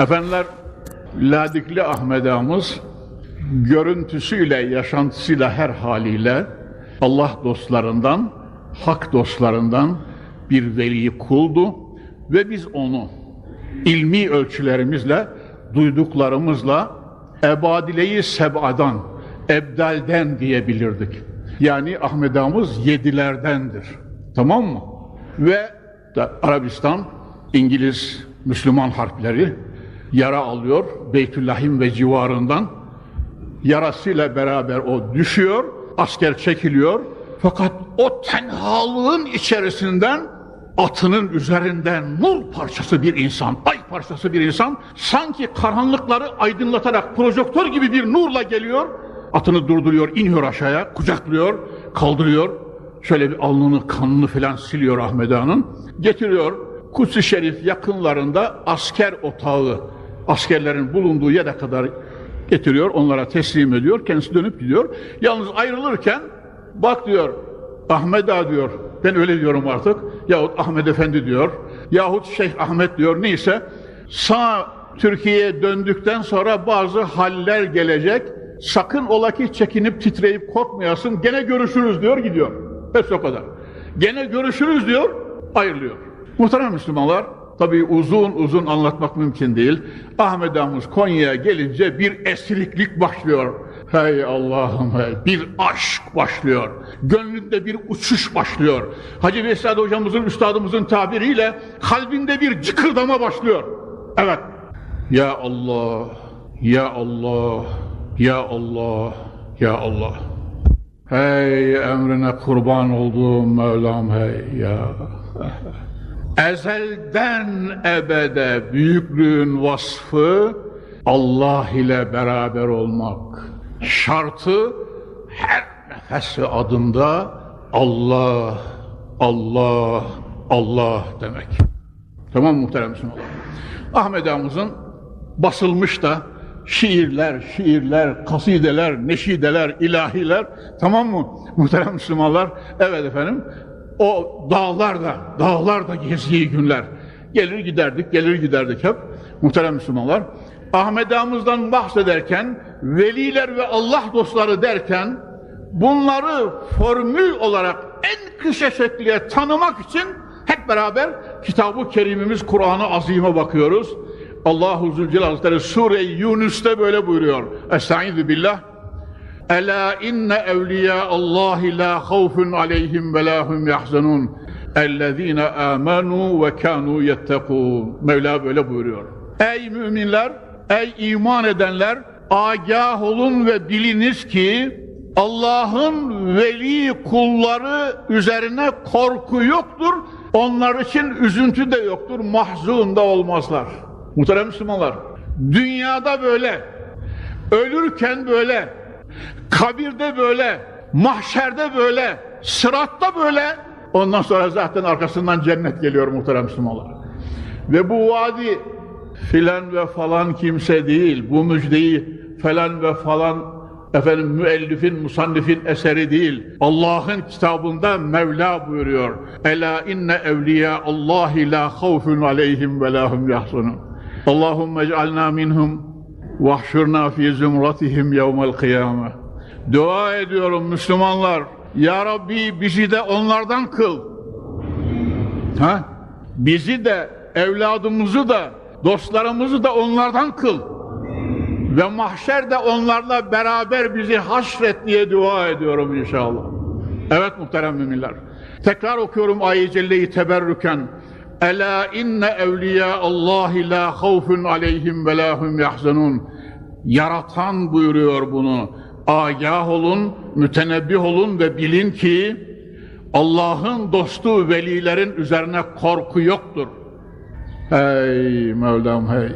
Efendiler, Ladikli Ahmet Ağamız görüntüsüyle, yaşantısıyla her haliyle Allah dostlarından, hak dostlarından bir veli kuldu ve biz onu ilmi ölçülerimizle, duyduklarımızla ebadileyi sebadan, ebdalden diyebilirdik. Yani Ahmet Ağamız yedilerdendir. Tamam mı? Ve Arabistan, İngiliz, Müslüman harpleri yara alıyor Beytüllahim ve civarından. Yarasıyla beraber o düşüyor, asker çekiliyor. Fakat o tenhalığın içerisinden atının üzerinden nur parçası bir insan, ay parçası bir insan sanki karanlıkları aydınlatarak projektör gibi bir nurla geliyor. Atını durduruyor, iniyor aşağıya, kucaklıyor, kaldırıyor. Şöyle bir alnını, kanını filan siliyor Ahmet Ağa'nın. Getiriyor Kudüs-i Şerif yakınlarında asker otağı, askerlerin bulunduğu yere kadar getiriyor, onlara teslim ediyor. Kendisi dönüp gidiyor. Yalnız ayrılırken bak diyor Ahmet Ağa diyor. Ben öyle diyorum artık. Yahut Ahmet Efendi diyor. Yahut Şeyh Ahmet diyor. Neyse sağ Türkiye'ye döndükten sonra bazı haller gelecek. Sakın ola ki çekinip titreyip korkmayasın. Gene görüşürüz diyor gidiyor. Hepsi o kadar. Gene görüşürüz diyor ayrılıyor. Muhterem Müslümanlar tabii uzun uzun anlatmak mümkün değil. Ahmet Ağamız Konya'ya gelince bir esiriklik başlıyor. Hey Allah'ım hey. Bir aşk başlıyor. Gönlünde bir uçuş başlıyor. Hacı Veysel hocamızın, üstadımızın tabiriyle kalbinde bir cıkırdama başlıyor. Evet. Ya Allah, Ya Allah, Ya Allah, Ya Allah. Hey emrine kurban olduğum Mevlam hey ya. Ezelden ebede büyüklüğün vasfı Allah ile beraber olmak. Şartı her nefesi adında Allah, Allah, Allah demek. Tamam muhterem Müslümanlar? Ahmet Ağamızın basılmış da şiirler, şiirler, kasideler, neşideler, ilahiler tamam mı muhterem Müslümanlar? Evet efendim o dağlarda, dağlarda gezdiği günler. Gelir giderdik, gelir giderdik hep muhterem Müslümanlar. Ahmet Ağamızdan bahsederken, veliler ve Allah dostları derken, bunları formül olarak en kısa şekliyle tanımak için hep beraber Kitab-ı Kerimimiz Kur'an-ı Azim'e bakıyoruz. Allahu Zülcelal Hazretleri Sure-i Yunus'ta böyle buyuruyor. Estaizu billah. Ela inne evliya Allahi la havfun aleyhim ve la hum yahzanun. Ellezine amenu ve kanu yettekûn. Mevla böyle buyuruyor. Ey müminler, ey iman edenler, agah olun ve biliniz ki Allah'ın veli kulları üzerine korku yoktur. Onlar için üzüntü de yoktur, mahzun da olmazlar. Muhterem Müslümanlar, dünyada böyle, ölürken böyle, kabirde böyle, mahşerde böyle, sıratta böyle, ondan sonra zaten arkasından cennet geliyor muhterem Müslümanlar. Ve bu vadi filan ve falan kimse değil, bu müjdeyi falan ve falan efendim müellifin, musannifin eseri değil. Allah'ın kitabında Mevla buyuruyor. Ela inne evliya Allahi la havfun aleyhim ve la hum yahzunun. Allahümme ec'alna minhum vahşurna fi zümratihim yevmel kıyame. Dua ediyorum Müslümanlar. Ya Rabbi bizi de onlardan kıl. Ha? Bizi de, evladımızı da, dostlarımızı da onlardan kıl. Ve mahşerde onlarla beraber bizi haşret diye dua ediyorum inşallah. Evet muhterem müminler. Tekrar okuyorum ayet-i celleyi teberrüken. Ela inne evliya Allahi la havfun aleyhim ve la hum yahzanun. Yaratan buyuruyor bunu. Agah olun, mütenebbih olun ve bilin ki Allah'ın dostu velilerin üzerine korku yoktur. Hey Mevlam hey.